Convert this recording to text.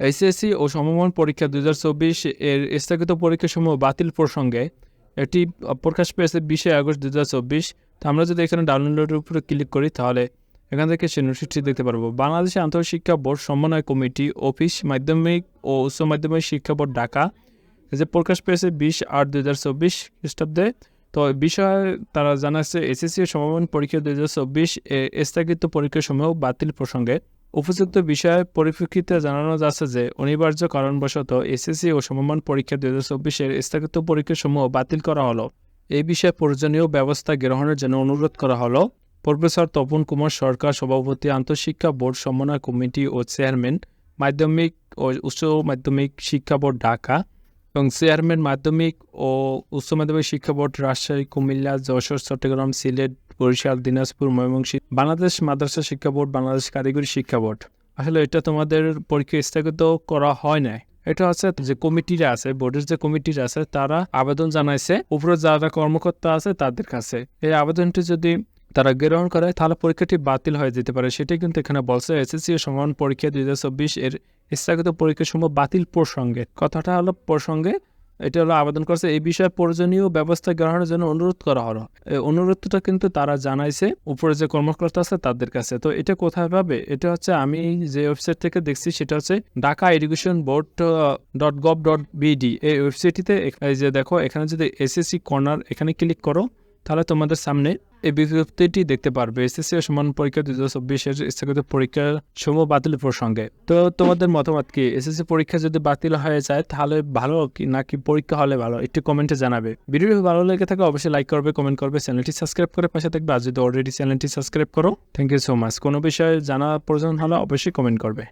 HSC ও সমমান পরীক্ষা দু হাজার চব্বিশ এর স্থগিত পরীক্ষাসমূহ বাতিল প্রসঙ্গে এটি প্রকাশ পেয়েছে বিশে আগস্ট দু হাজার চব্বিশ। তো আমরা যদি এখানে ডাউনলোডের উপরে ক্লিক করি, তাহলে এখান থেকে সেই নোটিশটি দেখতে পারব। বাংলাদেশে আন্তঃশিক্ষা বোর্ড সমন্বয় কমিটি, অফিস, মাধ্যমিক ও উচ্চ মাধ্যমিক শিক্ষা বোর্ড, ঢাকা। যে প্রকাশ পেয়েছে বিশ আট দুই হাজার চব্বিশ খ্রিস্টাব্দে। তো বিষয়ে তারা জানাচ্ছে, এসএসসি সমমান পরীক্ষা দুই হাজার চব্বিশ এ স্থগিত পরীক্ষাসমূহ বাতিল প্রসঙ্গে। উপযুক্ত বিষয়ে পরিপ্রেক্ষিতে জানানো যাচ্ছে যে অনিবার্য কারণবশত এসএসসি ও সমমান পরীক্ষা দুই হাজার চব্বিশের স্থগিত পরীক্ষাসমূহ বাতিল করা হলো। এই বিষয়ে প্রয়োজনীয় ব্যবস্থা গ্রহণের জন্য অনুরোধ করা হলো। প্রফেসর তপন কুমার সরকার, সভাপতি আন্তঃশিক্ষা বোর্ড, সমন্বয় কমিটি ও চেয়ারম্যান, মাধ্যমিক ও উচ্চ মাধ্যমিক শিক্ষা বোর্ড, ঢাকা। এবং চেয়ারম্যান মাধ্যমিক ও উচ্চ মাধ্যমিক শিক্ষা বোর্ড রাজশাহী, কুমিল্লা, যশোর, চট্টগ্রাম, সিলেট, বরিশাল, দিনাজপুর, ময়মনসিংহ, বাংলাদেশ মাদ্রাসা শিক্ষা বোর্ড, বাংলাদেশ কারিগরি শিক্ষা বোর্ড। আসলে এটা তোমাদের পরীক্ষা স্থগিত করা হয় নাই। এটা হচ্ছে যে কমিটিরা আছে, বোর্ডের যে কমিটিরা আছে, তারা আবেদন জানাইছে। উপরে যারা কর্মকর্তা আছে তাদের কাছে। এই আবেদনটি যদি তারা গ্রহণ করে, তাহলে পরীক্ষাটি বাতিল হয়ে যেতে পারে। সেটাই কিন্তু এখানে বলছে। এসএসসি সমান পরীক্ষা দুই হাজার চব্বিশ এর স্থগিত পরীক্ষাসমূহ বাতিল প্রসঙ্গে। কথাটা হলো প্রসঙ্গে, এটা হলো আবেদন করছে, এই বিষয়ে প্রয়োজনীয় ব্যবস্থা গ্রহণের জন্য অনুরোধ করা হলো। এই অনুরোধটা কিন্তু তারা জানাইছে, উপরে যে কর্মকর্তা আছে তাদের কাছে। তো এটা কোথায় পাবে? এটা হচ্ছে আমি যে ওয়েবসাইট থেকে দেখছি, সেটা হচ্ছে Dhaka education board dot gov dot BD. এই ওয়েবসাইটটিতে, এই যে দেখো, এখানে যদি এসএসসি কর্নার এখানে ক্লিক করো তাহলে তোমাদের সামনে এই বিজ্ঞপ্তিটি দেখতে পারবে। এসএসসি ও সমান পরীক্ষা দুই হাজার চব্বিশের স্থগিত পরীক্ষার সমূহ বাতিল প্রসঙ্গে। তো তোমাদের মতামত কি? এসএসসি পরীক্ষা যদি বাতিল হয়ে যায়, তাহলে ভালো কি, নাকি পরীক্ষা হলে ভালো? একটু কমেন্টে জানাবে। ভিডিওটি ভালো লেগে থাকে, অবশ্যই লাইক করবে, কমেন্ট করবে, চ্যানেলটি সাবস্ক্রাইব করে পাশে থাকবে। আর যদি অলরেডি চ্যানেলটি সাবস্ক্রাইব করো থ্যাংক ইউ সো মাচ কোনো বিষয়ে জানা প্রয়োজন হলে অবশ্যই কমেন্ট করবে।